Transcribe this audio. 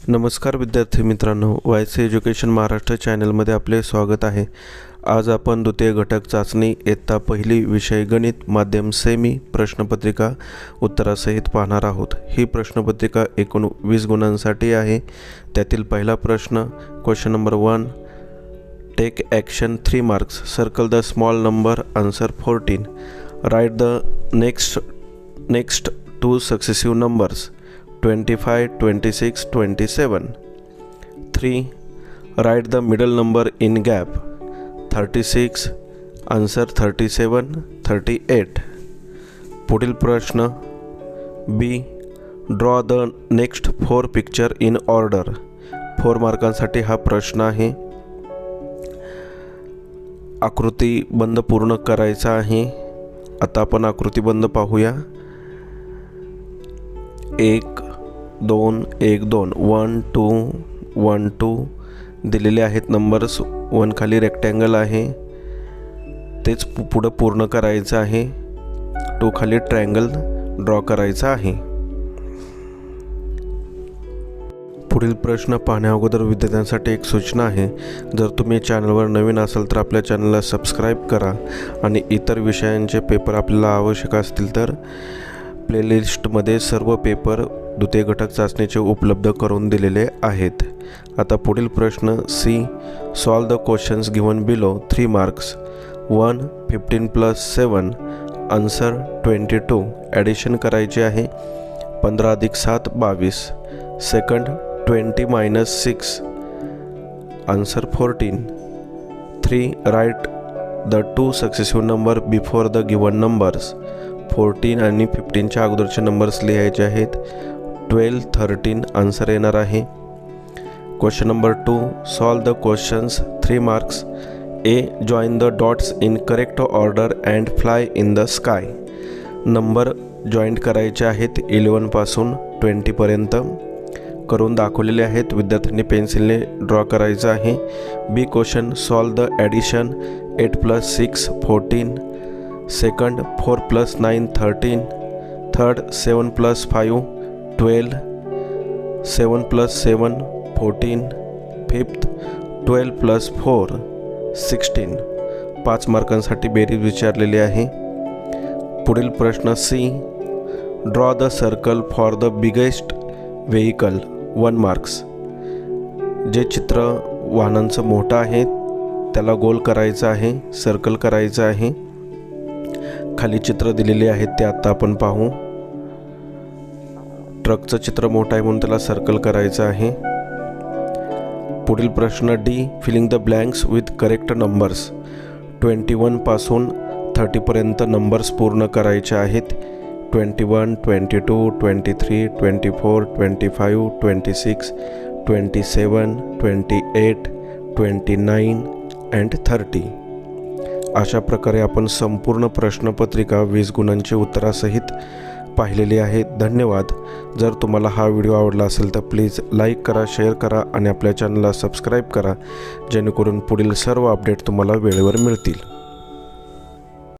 नमस्कार विद्यार्थी मित्रांनो वाय सी एज्युकेशन महाराष्ट्र चॅनलमध्ये आपले स्वागत आहे. आज आपण द्वितीय घटक चाचणी इयत्ता पहिली विषय गणित माध्यम सेमी प्रश्नपत्रिका उत्तरासहित पाहणार आहोत. ही प्रश्नपत्रिका एकूण वीस गुणांसाठी आहे. त्यातील पहिला प्रश्न question number one take action three marks circle the small number answer fourteen right the next next two successive numbers 25 26 27 3 write the middle number in gap. 36 answer 37 38 पुढील प्रश्न B draw the next four picture in order four मार्कांसाठी हा प्रश्न आहे आकृती बंद पूर्ण करायचा आहे आता आपण आकृती बंद पाहूया एक दोन एक दोन. वन टू वन टू दिलेले आहेत नंबर्स वन खाली रेक्टँगल आहे. तेच पुढं पूर्ण करायचं आहे. टू खाली ट्रायंगल ड्रॉ करायचा आहे. पुढील प्रश्न पाहण्या अगोदर विद्यार्थ्यांसाठी एक सूचना आहे. जर तुम्ही चॅनलवर नवीन असाल तर आपल्या चॅनलला सबस्क्राईब करा. आणि इतर विषयांचे पेपर आपल्याला आवश्यक असतील तर प्लेलिस्टमध्ये सर्व पेपर द्वितीय घटक चाचणीचे उपलब्ध करून दिलेले आहेत. आता पुढील प्रश्न C solve the questions given below three marks one fifteen plus seven answer twenty two addition करायचे आहे. पंधरा अधिक सात बावीस. Second twenty minus six answer fourteen three right the two successive number before the given numbers fourteen आणि फिफ्टीनच्या अगोदरचे numbers लिहायचे आहेत. ट्वेल्व थर्टीन आन्सर येणार आहे. Question number two solve the questions three marks. A join the dots in correct order and fly in the sky. Number joint करायचे आहेत इलेवनपासून ट्वेंटीपर्यंत करून दाखवलेले आहेत. विद्यार्थ्यांनी पेन्सिलने ड्रॉ करायचं आहे. B question solve the addition eight plus six fourteen. Second four plus nine thirteen third seven plus five twelve seven plus seven fourteen fifth twelve plus four sixteen. पाच मार्कांसाठी बेरीज विचारलेली आहे. पुढील प्रश्न C. Draw the circle for the biggest vehicle one marks. जे चित्र वाहनांचं मोठं आहे त्याला गोल करायचं आहे सर्कल करायचं आहे. खाली चित्र दिलेले आहेत ते आत्ता आपण पाहू. ट्रकचं चित्र मोठं आहे म्हणून त्याला सर्कल करायचं आहे. पुढील प्रश्न D filling the blanks with correct numbers twenty वनपासून थर्टीपर्यंत नंबर्स पूर्ण करायचे आहेत. Twenty one twenty two twenty three twenty four twenty five twenty six twenty seven twenty eight twenty nine and thirty अशा प्रकारे आपण संपूर्ण प्रश्नपत्रिका वीस गुणांची उत्तरासहित पाहिलेली आहे. धन्यवाद. जर तुम्हाला हा व्हिडिओ आवडला असेल तर प्लीज लाईक करा शेअर करा आणि आपल्या चॅनलला सबस्क्राईब करा जेणेकरून पुढील सर्व अपडेट तुम्हाला वेळेवर मिळतील.